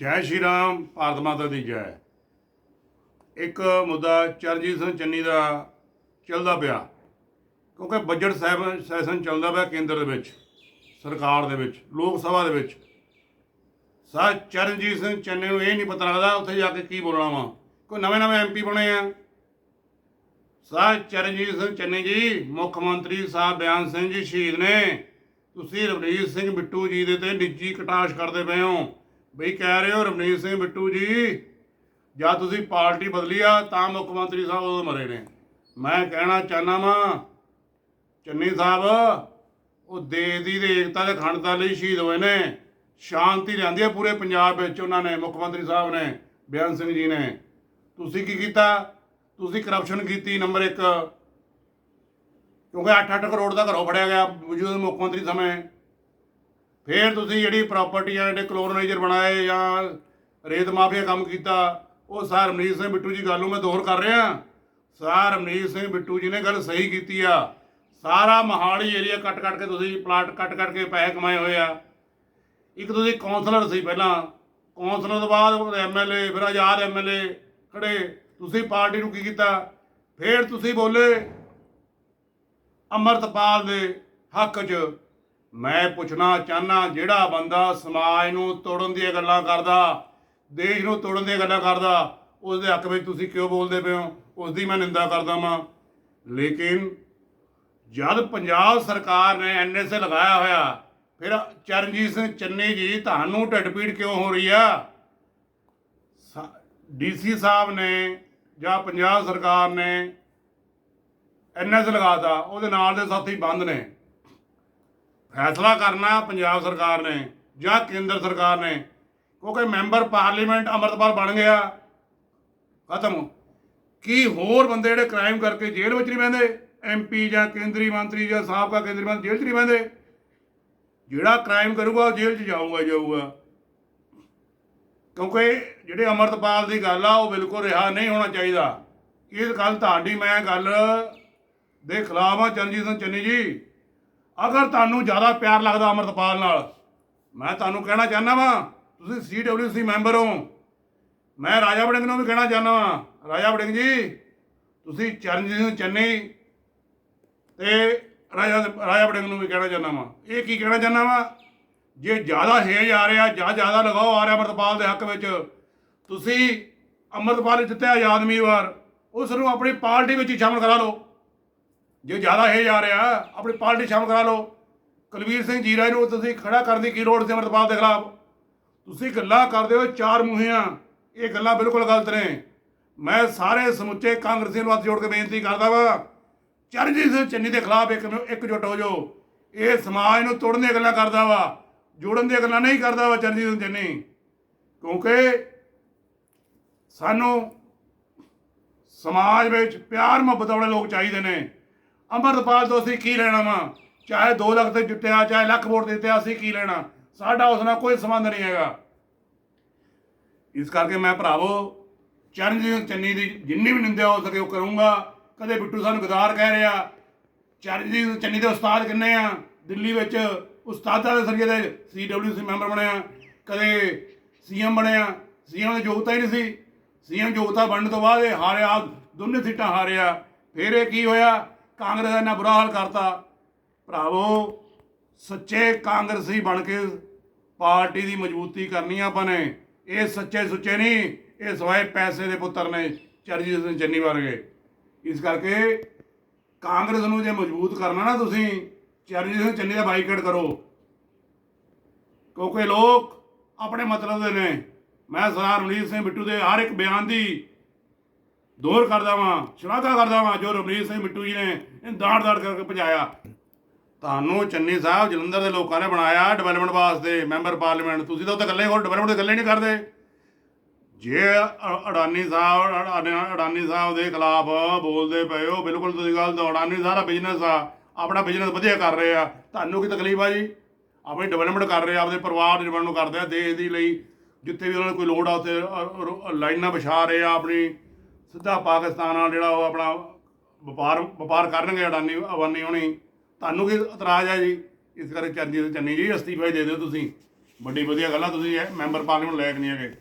ਜੈ ਸ਼੍ਰੀ ਰਾਮ, ਭਾਰਤ ਮਾਤਾ ਦੀ ਜੈ। ਇੱਕ ਮੁੱਦਾ ਚਰਨਜੀਤ ਸਿੰਘ ਚੰਨੀ ਦਾ ਚੱਲਦਾ ਪਿਆ, ਕਿਉਂਕਿ ਬਜਟ ਸੈਬ- ਸੈਸ਼ਨ ਚੱਲਦਾ ਪਿਆ ਕੇਂਦਰ ਦੇ ਵਿੱਚ, ਸਰਕਾਰ ਦੇ ਵਿੱਚ, ਲੋਕ ਸਭਾ ਦੇ ਵਿੱਚ। ਸਾ ਚਰਨਜੀਤ ਸਿੰਘ ਚੰਨੀ ਨੂੰ ਇਹ ਨਹੀਂ ਪਤਾ ਲੱਗਦਾ ਉੱਥੇ ਜਾ ਕੇ ਕੀ ਬੋਲਣਾ ਵਾ ਕੋਈ ਨਵੇਂ ਨਵੇਂ ਐਮਪੀ ਬਣੇ ਆ। ਸਾ ਚਰਨਜੀਤ ਸਿੰਘ ਚੰਨੀ ਜੀ, ਮੁੱਖ ਮੰਤਰੀ ਸਾਹਿਬ ਬਿਆਨ ਸਿੰਘ ਜੀ ਸ਼ਹੀਦ ਨੇ। ਤੁਸੀਂ ਰਵਨੀਤ ਸਿੰਘ ਬਿੱਟੂ ਜੀ ਦੇ ਤੇ ਨਿੱਜੀ ਕਟਾਸ਼ ਕਰਦੇ ਪਏ ਹੋ। ਬਈ ਕਹਿ ਰਹੇ ਹੋ ਰਵਨੀਤ ਸਿੰਘ ਬਿੱਟੂ ਜੀ, ਜਾਂ ਤੁਸੀਂ ਪਾਰਟੀ ਬਦਲੀ ਆ, ਤਾਂ ਮੁੱਖ ਮੰਤਰੀ ਸਾਹਿਬ ਉਦੋਂ ਮਰੇ ਨੇ। ਮੈਂ ਕਹਿਣਾ ਚਾਹਨਾ ਵਾਂ, ਚੰਨੀ ਸਾਹਿਬ, ਉਹ ਦੇਸ਼ ਦੀ ਤੇ ਏਕਤਾ ਦੇ ਅਖੰਡਤਾ ਲਈ ਸ਼ਹੀਦ ਹੋਏ ਨੇ। ਸ਼ਾਂਤੀ ਲਿਆਂਦੀ ਹੈ ਪੂਰੇ ਪੰਜਾਬ ਵਿੱਚ ਉਹਨਾਂ ਨੇ, ਮੁੱਖ ਮੰਤਰੀ ਸਾਹਿਬ ਨੇ, ਬਿਆਨ ਸਿੰਘ ਜੀ ਨੇ। ਤੁਸੀਂ ਕੀ ਕੀਤਾ? ਤੁਸੀਂ ਕਰਪਸ਼ਨ ਕੀਤੀ ਨੰਬਰ 1 ਕਿਉਂਕਿ 8-8 ਕਰੋੜ ਦਾ ਘਰੋਂ ਫੜਿਆ ਗਿਆ ਮੌਜੂਦਾ ਮੁੱਖ ਮੰਤਰੀ ਸਮੇਂ। ਫਿਰ ਤੁਸੀਂ ਜਿਹੜੀ ਪ੍ਰਾਪਰਟੀ ਆ, ਜਿਹੜੇ ਕਲੋਨਾਈਜ਼ਰ ਬਣਾਏ ਜਾਂ ਰੇਤ ਮਾਫੀਆ ਕੰਮ ਕੀਤਾ, ਉਹ ਸਰ ਰਮਨੀਤ ਸਿੰਘ ਬਿੱਟੂ ਜੀ ਗੱਲ ਨੂੰ ਮੈਂ ਦੋਹਰ ਕਰ ਰਿਹਾ। ਸਰ ਰਮਨੀਤ ਸਿੰਘ ਬਿੱਟੂ ਜੀ ਨੇ ਗੱਲ ਸਹੀ ਕੀਤੀ ਆ। ਸਾਰਾ ਮਹਾਲੀ ਏਰੀਆ ਕੱਟ ਕੱਟ ਕੇ ਤੁਸੀਂ ਪਲਾਟ ਕੱਟ ਕੱਟ ਕੇ ਪੈਸੇ ਕਮਾਏ ਹੋਏ ਆ। ਇੱਕ ਤੁਸੀਂ ਕਾਉਂਸਲਰ ਸੀ ਪਹਿਲਾਂ। ਕਾਉਂਸਲਰ ਤੋਂ ਬਾਅਦ ਐਮਐਲਏ ਫਿਰ ਆਜ਼ਾਦ ਐਮਐਲਏ ਖੜੇ। ਤੁਸੀਂ ਪਾਰਟੀ ਨੂੰ ਕੀ ਕੀਤਾ? ਫਿਰ ਤੁਸੀਂ ਬੋਲੇ, ਅਮਰਤਪਾਲ ਦੇ ਹੱਕ 'ਚ ਮੈਂ ਪੁੱਛਣਾ ਚਾਹਨਾ ਜਿਹੜਾ ਬੰਦਾ ਸਮਾਜ ਨੂੰ ਤੋੜਨ ਦੀਆਂ ਗੱਲਾਂ ਕਰਦਾ, ਦੇਸ਼ ਨੂੰ ਤੋੜਨ ਦੀਆਂ ਗੱਲਾਂ ਕਰਦਾ ਉਸ ਦੇ ਹੱਕ ਵਿੱਚ ਤੁਸੀਂ ਕਿਉਂ ਬੋਲਦੇ ਪਏ ਹੋ? ਉਸ ਦੀ ਮੈਂ ਨਿੰਦਾ ਕਰਦਾ ਵਾਂ। ਲੇਕਿਨ ਜਦ ਪੰਜਾਬ ਸਰਕਾਰ ਨੇ ਐਨਐਸਏ ਲਗਾਇਆ ਹੋਇਆ, ਫਿਰ ਚਰਨਜੀਤ ਸਿੰਘ ਚੰਨੀ ਜੀ ਤੁਹਾਨੂੰ ਢਿੱਡਪੀੜ ਕਿਉਂ ਹੋ ਰਹੀ ਆ? ਡੀਸੀ ਸਾਹਿਬ ਨੇ ਜਾਂ ਪੰਜਾਬ ਸਰਕਾਰ ਨੇ ਐਨਐਸ ਲਗਾਤਾ, ਉਹਦੇ ਨਾਲ ਦੇ ਸਾਥੀ ਬੰਦ ਨੇ। ਫੈਸਲਾ ਕਰਨਾ ਪੰਜਾਬ ਸਰਕਾਰ ਨੇ ਜਾਂ ਕੇਂਦਰ ਸਰਕਾਰ ਨੇ, ਕਿਉਂਕਿ ਮੈਂਬਰ ਪਾਰਲੀਮੈਂਟ ਅਮਰਤਪਾਲ ਬਣ ਗਿਆ। ਖਤਮ। ਕੀ ਹੋਰ ਬੰਦੇ ਜਿਹੜੇ ਕ੍ਰਾਈਮ ਕਰਕੇ ਜੇਲ੍ਹ ਵਿੱਚ ਨਹੀਂ ਬਹਿੰਦੇ? ਐਮਪੀ ਜਾਂ ਕੇਂਦਰੀ ਮੰਤਰੀ ਜਾਂ ਸਾਬਕਾ ਕੇਂਦਰੀ ਮੰਤਰੀ ਜੇਲ੍ਹ 'ਚ ਨਹੀਂ ਬਹਿੰਦੇ? ਜਿਹੜਾ ਕ੍ਰਾਈਮ ਕਰੂਗਾ ਉਹ ਜੇਲ੍ਹ 'ਚ ਜਾਊਗਾ ਜਾਊਗਾ। ਕਿਉਂਕਿ ਜਿਹੜੇ ਅਮਰਤਪਾਲ ਦੀ ਗੱਲ ਆ, ਉਹ ਬਿਲਕੁਲ ਰਿਹਾ ਨਹੀਂ ਹੋਣਾ ਚਾਹੀਦਾ। ਇਸ ਗੱਲ ਤੁਹਾਡੀ ਮੈਂ ਗੱਲ ਦੇ ਖਿਲਾਫ ਆ ਚਰਨਜੀਤ ਸਿੰਘ ਚੰਨੀ ਜੀ। ਅਗਰ ਤੁਹਾਨੂੰ ਜ਼ਿਆਦਾ ਪਿਆਰ ਲੱਗਦਾ ਅਮਰਤਪਾਲ ਨਾਲ, ਮੈਂ ਤੁਹਾਨੂੰ ਕਹਿਣਾ ਚਾਹੁੰਦਾ ਵਾਂ, ਤੁਸੀਂ ਸੀਡਬਲਯੂਸੀ ਮੈਂਬਰ ਹੋ। ਮੈਂ ਰਾਜਾ ਵੜਿੰਗ ਨੂੰ ਵੀ ਕਹਿਣਾ ਚਾਹੁੰਦਾ ਵਾਂ, ਰਾਜਾ ਵੜਿੰਗ ਜੀ, ਤੁਸੀਂ ਚਰਨਜੀਤ ਸਿੰਘ ਚੰਨੀ ਤੇ ਰਾਜਾ ਰਾਜਾ ਵੜਿੰਗ ਨੂੰ ਵੀ ਕਹਿਣਾ ਚਾਹੁੰਦਾ ਵਾਂ। ਇਹ ਕੀ ਕਹਿਣਾ ਚਾਹੁੰਦਾ ਵਾਂ? ਜੇ ਜ਼ਿਆਦਾ ਹੇਜ ਆ ਰਿਹਾ, ਜਾਂ ਜ਼ਿਆਦਾ ਲਗਾਓ ਆ ਰਿਹਾ ਅਮਰਤਪਾਲ ਦੇ ਹੱਕ ਵਿੱਚ, ਤੁਸੀਂ ਅਮਰਤਪਾਲ ਜਿੱਤਿਆ ਆਜ਼ਾਦ ਉਮੀਦਵਾਰ ਉਸ ਨੂੰ ਆਪਣੀ ਪਾਰਟੀ ਵਿੱਚ ਹੀ ਸ਼ਾਮਲ ਕਰਾ ਲਓ। ਜੇ ਜ਼ਿਆਦਾ ਇਹ ਜਾ ਰਿਹਾ, ਆਪਣੀ ਪਾਰਟੀ ਸ਼ਾਮਲ ਕਰਾ ਲਓ। ਕੁਲਵੀਰ ਸਿੰਘ ਜੀਰਾ ਨੂੰ ਤੁਸੀਂ ਖੜਾ ਕਰਨ ਦੀ ਕੀ ਲੋੜ ਸੀ ਅਮਰਤਪਾਲ ਦੇ ਖਿਲਾਫ? ਤੁਸੀਂ ਗੱਲਾਂ ਕਰਦੇ ਹੋ, ਚਾਰ ਮੂਹੀਆਂ। ਇਹ ਗੱਲਾਂ ਬਿਲਕੁਲ ਗਲਤ ਨੇ। ਮੈਂ ਸਾਰੇ ਸਮੁੱਚੇ ਕਾਂਗਰਸੀਆਂ ਨੂੰ ਹੱਥ ਜੋੜ ਕੇ ਬੇਨਤੀ ਕਰਦਾ ਵਾ, ਚਰਨਜੀਤ ਸਿੰਘ ਚੰਨੀ ਦੇ ਖਿਲਾਫ ਇੱਕ ਇਕਜੁੱਟ ਹੋ ਜਾਓ। ਇਹ ਸਮਾਜ ਨੂੰ ਤੋੜਨ ਦੀਆਂ ਗੱਲਾਂ ਕਰਦਾ ਵਾ, ਜੋੜਨ ਦੀਆਂ ਗੱਲਾਂ ਨਹੀਂ ਕਰਦਾ ਵਾ ਚਰਨਜੀਤ ਸਿੰਘ ਚੰਨੀ। ਕਿਉਂਕਿ ਸਾਨੂੰ ਸਮਾਜ ਵਿੱਚ ਪਿਆਰ ਮੁਹੱਬਤ ਵਾਲੇ ਲੋਕ ਚਾਹੀਦੇ ਨੇ। ਅੰਮ੍ਰਿਤਪਾਲ ਤੋਂ ਅਸੀਂ ਕੀ ਲੈਣਾ ਵਾ? ਚਾਹੇ 2 ਲੱਖ ਤੇ ਜਿੱਤਿਆ, ਚਾਹੇ ਲੱਖ ਵੋਟ ਦਿੱਤੇ, ਅਸੀਂ ਕੀ ਲੈਣਾ? ਸਾਡਾ ਉਸ ਨਾਲ ਕੋਈ ਸੰਬੰਧ ਨਹੀਂ ਹੈਗਾ। ਇਸ ਕਰਕੇ ਮੈਂ ਭਰਾਵੋ, ਚਰਨਜੀਤ ਚੰਨੀ ਦੀ ਜਿੰਨੀ ਵੀ ਨਿੰਦਿਆ ਹੋ ਸਕੇ ਉਹ ਕਰੂੰਗਾ। ਕਦੇ ਬਿੱਟੂ ਸਾਨੂੰ ਗਦਾਰ ਕਹਿ ਰਿਹਾ, ਚਰਨਜੀਤ ਚੰਨੀ ਦੇ ਉਸਤਾਦ ਕਿੰਨੇ ਆ? ਦਿੱਲੀ ਵਿੱਚ ਉਸਤਾਦਾਂ ਦੇ ਸਰਗੇ ਦੇ ਸੀਡਬਲਯੂਸੀ ਮੈਂਬਰ ਬਣਿਆ ਕਦੇ ਸੀਐਮ ਬਣਿਆ ਸੀਐਮ ਦੀ ਯੋਗਤਾ ਹੀ ਨਹੀਂ ਸੀ। ਸੀਐਮ ਯੋਗਤਾ ਬਣਨ ਤੋਂ ਬਾਅਦ ਇਹ ਹਾਰਿਆ ਦੋਨੇ ਸੀਟਾਂ ਹਾਰਿਆ। ਫਿਰ ਇਹ ਕੀ ਹੋਇਆ? ਕਾਂਗਰਸ ਦਾ ਇੰਨਾ ਬੁਰਾ ਹਾਲ ਕਰਤਾ। ਭਰਾਵੋ, ਸੱਚੇ ਕਾਂਗਰਸੀ ਬਣ ਕੇ ਪਾਰਟੀ ਦੀ ਮਜ਼ਬੂਤੀ ਕਰਨੀ ਆਪਾਂ ਨੇ। ਇਹ ਸੱਚੇ ਸੁੱਚੇ ਨਹੀਂ, ਇਹ ਸਵਾਏ ਪੈਸੇ ਦੇ ਪੁੱਤਰ ਨੇ ਚਰਜੀਤ ਸਿੰਘ ਚੰਨੀ ਵਰਗੇ। ਇਸ ਕਰਕੇ ਕਾਂਗਰਸ ਨੂੰ ਜੇ ਮਜ਼ਬੂਤ ਕਰਨਾ ਨਾ ਤੁਸੀਂ ਚਰਨਜੀਤ ਸਿੰਘ ਚੰਨੀ ਦਾ ਬਾਈਕਾਟ ਕਰੋ। ਕਿਉਂਕਿ ਲੋਕ ਆਪਣੇ ਮਤਲਬ ਦੇ ਨੇ। ਮੈਂ ਸਰਦਾਰ ਰਣਜੀਤ ਸਿੰਘ ਬਿੱਟੂ ਦੇ ਹਰ ਇੱਕ ਬਿਆਨ ਦੀ ਦੋਹਰ ਕਰਦਾ ਵਾਂ, ਸ਼ਲਾਘਾ ਕਰਦਾ ਵਾਂ, ਜੋ ਰਮਨੀਤ ਸਿੰਘ ਬਿੱਟੂ ਜੀ ਨੇ ਇਹ ਦਾੜ ਦਾੜ ਕਰਕੇ ਪਹੁੰਚਾਇਆ ਤੁਹਾਨੂੰ ਚੰਨੀ ਸਾਹਿਬ ਜਲੰਧਰ ਦੇ ਲੋਕਾਂ ਨੇ ਬਣਾਇਆ ਡਿਵੈਲਪਮੈਂਟ ਵਾਸਤੇ ਮੈਂਬਰ ਪਾਰਲੀਮੈਂਟ ਤੁਸੀਂ ਤਾਂ ਉੱਥੇ ਇਕੱਲੇ ਹੋਰ ਡਿਵੈਲਪਮੈਂਟ ਦੇ ਇਕੱਲੇ ਨਹੀਂ ਕਰਦੇ। ਜੇ ਅ- ਅਡਾਨੀ ਸਾਹਿਬ ਅਡਾਨੀ ਸਾਹਿਬ ਦੇ ਖਿਲਾਫ ਬੋਲਦੇ ਪਏ ਹੋ, ਬਿਲਕੁਲ ਤੁਸੀਂ ਗੱਲ ਤਾਂ ਅਡਾਨੀ ਸਾਰਾ ਬਿਜ਼ਨਸ ਆ, ਆਪਣਾ ਬਿਜ਼ਨਸ ਵਧੀਆ ਕਰ ਰਹੇ ਆ। ਤੁਹਾਨੂੰ ਕੀ ਤਕਲੀਫ ਆ ਜੀ? ਆਪਣੀ ਡਿਵੈਲਪਮੈਂਟ ਕਰ ਰਹੇ ਆ, ਆਪਦੇ ਪਰਿਵਾਰ ਦੀ ਡਿਵੈਲਪਮੈਂਟ ਕਰਦੇ ਆ, ਦੇਸ਼ ਦੀ ਲਈ। ਜਿੱਥੇ ਵੀ ਉਹਨਾਂ ਨੂੰ ਕੋਈ ਲੋੜ ਆ, ਉੱਥੇ ਲਾਈਨਾਂ ਵਿਛਾ ਰਹੇ ਆ ਆਪਣੀ। ਸਿੱਧਾ ਪਾਕਿਸਤਾਨ ਨਾਲ ਜਿਹੜਾ ਉਹ ਆਪਣਾ ਵਪਾਰ ਵਪਾਰ ਕਰਨਗੇ ਅਡਾਨੀ ਅਵਾਨੀ ਹੋਣੀ। ਤੁਹਾਨੂੰ ਕੀ ਇਤਰਾਜ਼ ਹੈ ਜੀ? ਇਸ ਕਰਕੇ ਚਰਨਜੀਤ ਚੰਨੀ ਜੀ, ਅਸਤੀਫਾ ਹੀ ਦੇ ਦਿਓ ਤੁਸੀਂ। ਵੱਡੀ ਵਧੀਆ ਗੱਲ ਆ, ਤੁਸੀਂ ਇਹ ਮੈਂਬਰ ਪਾਰਲੀਮੈਂਟ ਲਾਇਕ ਨਹੀਂ ਹੈਗੇ।